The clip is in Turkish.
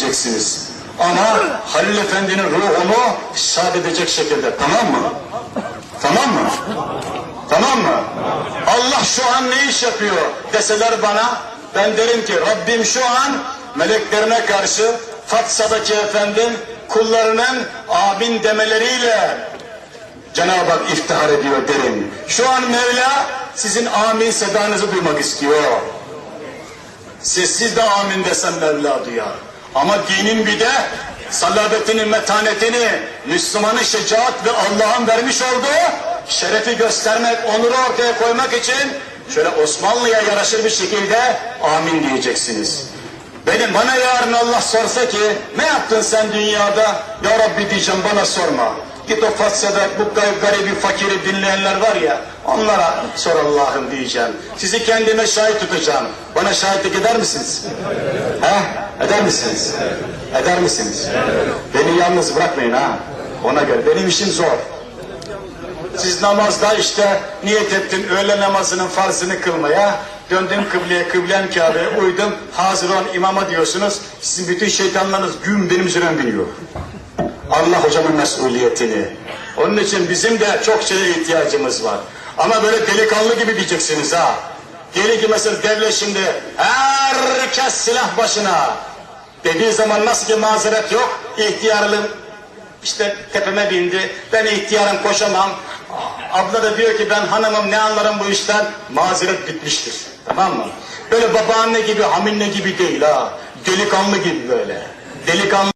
diyeceksiniz. Ama Halil Efendi'nin ruhunu şad edecek şekilde tamam mı? Tamam mı? Tamam mı? Allah şu an ne iş yapıyor deseler bana ben derim ki Rabbim şu an meleklerine karşı Fatsa'daki efendim kullarının amin demeleriyle Cenab-ı Hak iftihar ediyor derim. Şu an Mevla sizin amin sedanızı duymak istiyor. Sessiz de amin desem Mevla duyar. Ama dinin bir de salabetini, metanetini, Müslümanın şecaat ve Allah'ın vermiş olduğu şerefi göstermek, onuru ortaya koymak için şöyle Osmanlı'ya yaraşır bir şekilde amin diyeceksiniz. Benim bana yarın Allah sorsa ki ne yaptın sen dünyada? Ya Rabbi diyeceğim bana sorma. Git o Fasya'da bu garibi fakiri dinleyenler var ya onlara sor Allah'ım diyeceğim. Sizi kendime şahit tutacağım. Bana şahitlik eder misiniz? He? Eder misiniz? Eder misiniz? Beni yalnız bırakmayın ha. Ona göre benim işim zor. Siz namazda işte niyet ettin öğle namazının farzını kılmaya, döndüm kıbleye, kıblem Kabe'ye uydum, hazır olan imama diyorsunuz. Sizin bütün şeytanlarınız gün benim üzerime biniyor. Allah hocamın mesuliyetini. Onun için bizim de çok şeye ihtiyacımız var. Ama böyle delikanlı gibi diyeceksiniz ha. Diyelim ki mesela devlet şimdi herkes silah başına dediği zaman nasıl ki mazeret yok, ihtiyarlığım işte tepeme bindi, ben ihtiyarım koşamam. Abla da diyor ki ben hanımım ne anlarım bu işten, mazeret bitmiştir. Tamam mı? Böyle babaanne gibi, haminle gibi değil ha. Delikanlı gibi böyle. Delikanlı